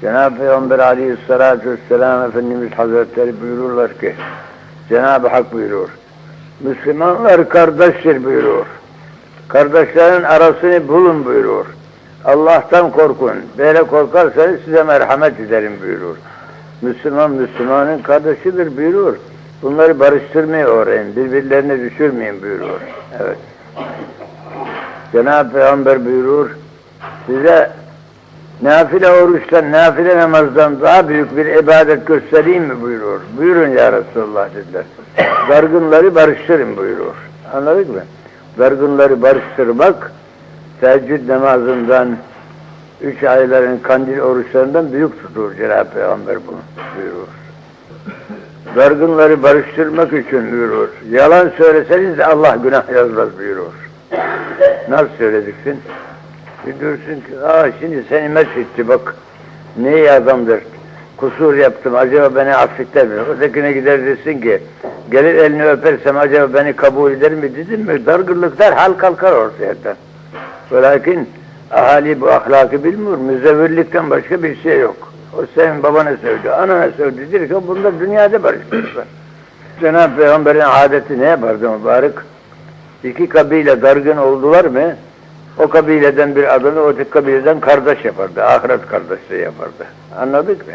Cenab-ı Peygamber aleyhissalatü vesselam Efendimiz Hazretleri buyururlar ki Cenab-ı Hak buyurur. Müslümanlar kardeştir buyurur. Kardeşlerin arasını bulun buyurur. Allah'tan korkun. Böyle korkarsanız size merhamet ederim buyurur. Müslüman Müslümanın kardeşidir buyurur. Bunları barıştırmayı öğrenin. Birbirlerine düşürmeyin buyurur. Evet. Cenab-ı Peygamber buyurur. Size nafile oruçtan, nafile namazdan daha büyük bir ibadet göstereyim mi buyurur. Buyurun ya Resulullah dediler. Dargınları barıştırın buyurur. Anladık mı? Dargınları barıştırmak teheccüd namazından üç ayların kandil oruçlarından büyük tutur Cenab-ı Peygamber bunu buyurur. Dargınları barıştırmak için buyurur. Yalan söyleseniz de Allah günah yazmaz buyurur. Nasıl söyleyeceksin? Bir ki, aa şimdi seni methetti bak. Ne iyi adamdır. Kusur yaptım, acaba beni affeder mi? Ötekine gider desin ki, gelir elini öpersem acaba beni kabul eder mi dedim mi? Dargınlık derhal kalkar ortaya. Velakin ahali bu ahlakı bilmiyor. Müzevvirlikten başka bir şey yok. O senin babana sövdü, anana sövdü. Dir ki bunlar dünyada barışmışlar. Cenab-ı Peygamber'in adeti ne yapardı mübarek? İki kabile dargın oldular mı? O kabileden bir adamı öteki kabileden kardeş yapardı. Ahiret kardeşliği yapardı. Anladık mı?